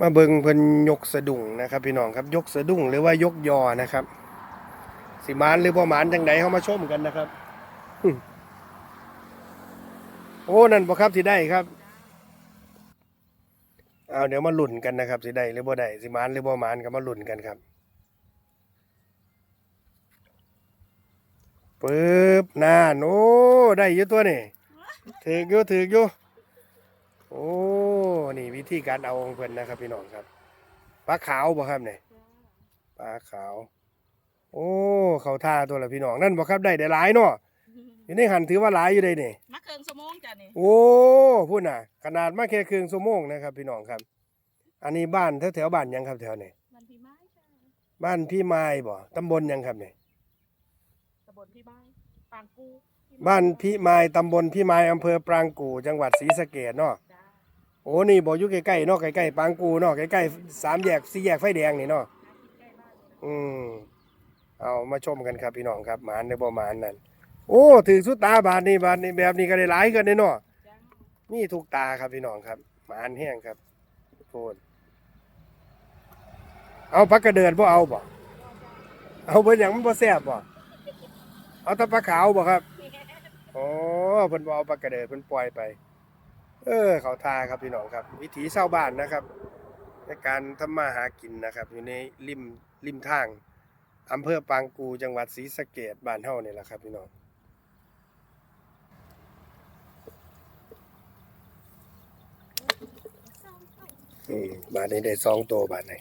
มาเบิงเพิ่นยกสะดุ้งนะครับ พี่น้องครับยกสะดุ้งหรือว่ายกยอนะครับ สิมานหรือบ่หมานจังไดเฮามาชมกันนะครับโอ้นั่นบ่ครับสิได้ครับเอาเดี๋ยวมาหลุ้นกันนะครับ สิได้หรือบ่ได้สิมานหรือบ่หมานก็มาหลุ้นกันครับปึ๊บนานโอ้ได้อยู่ตัวนี่ถืออยู่ถืออยู่ โอ้นี่วิธีการเอาของเพิ่นนะครับ พี่น้องครับปลาขาวบ่ครับเนี่ยปลาขาว โอ้เขาท่าตัวละพี่น้องนั่นบ่ครับได้ได้หลายเนาะอยู่ในหันถือว่าหลายอยู่ได้นี่มาเคิงสมองจ้ะนี่โอ้พูดน่ะ ขนาดมาแค่ครึ่งชั่วโมงนะครับ พี่น้องครับ อันนี้บ้านแถวแถวๆบ้านหยังครับแถวนี้มันพี่ไม้จ้ะบ้านพี่ไม้บ่ตำบลหยังครับนี่ตำบลพี่ไม้ปางกูพี่บ้านพี่ไม้ตำบลพี่ไม้อำเภอปรางกู่จังหวัดศรีสะเกษเนาะจ้า โอ้นี่บ่อยู่ใกล้ๆเนาะใกล้ๆปางกูเนาะใกล้ๆสามแยกสี่แยกไฟแดงนี่เนาะเอืมเอามาชมกันครับพี่น้องครับหมานในบ่หมานนั่นโอ้ถือสุดตาบาทนี่บาทนี่แบบนี้ก็ได้หลายกันเด้เนาะนี่ถูกตาครับพี่น้องครับ หมานแห้งครับโทษเอาปลากระเดิดบ่เอาบ่เอาเบิ่นหยังมันบ่แซ่บบ่เอาต่ปลาขาวบ่ครับอ๋อเพิ่นบ่เอาปลากระเดิดเพิ่นปล่อยไป เออเขาทาครับพี่น้องครับ วิถีชาวบ้านนะครับ ในการทำมาหากินนะครับ อยู่ในริมริมทางอำเภอปางกูจังหวัดศรีสะเกดบ้านเฮานี่แหละครับพี่น้องอืมบาทนี้ได้สองตัวบาทไหน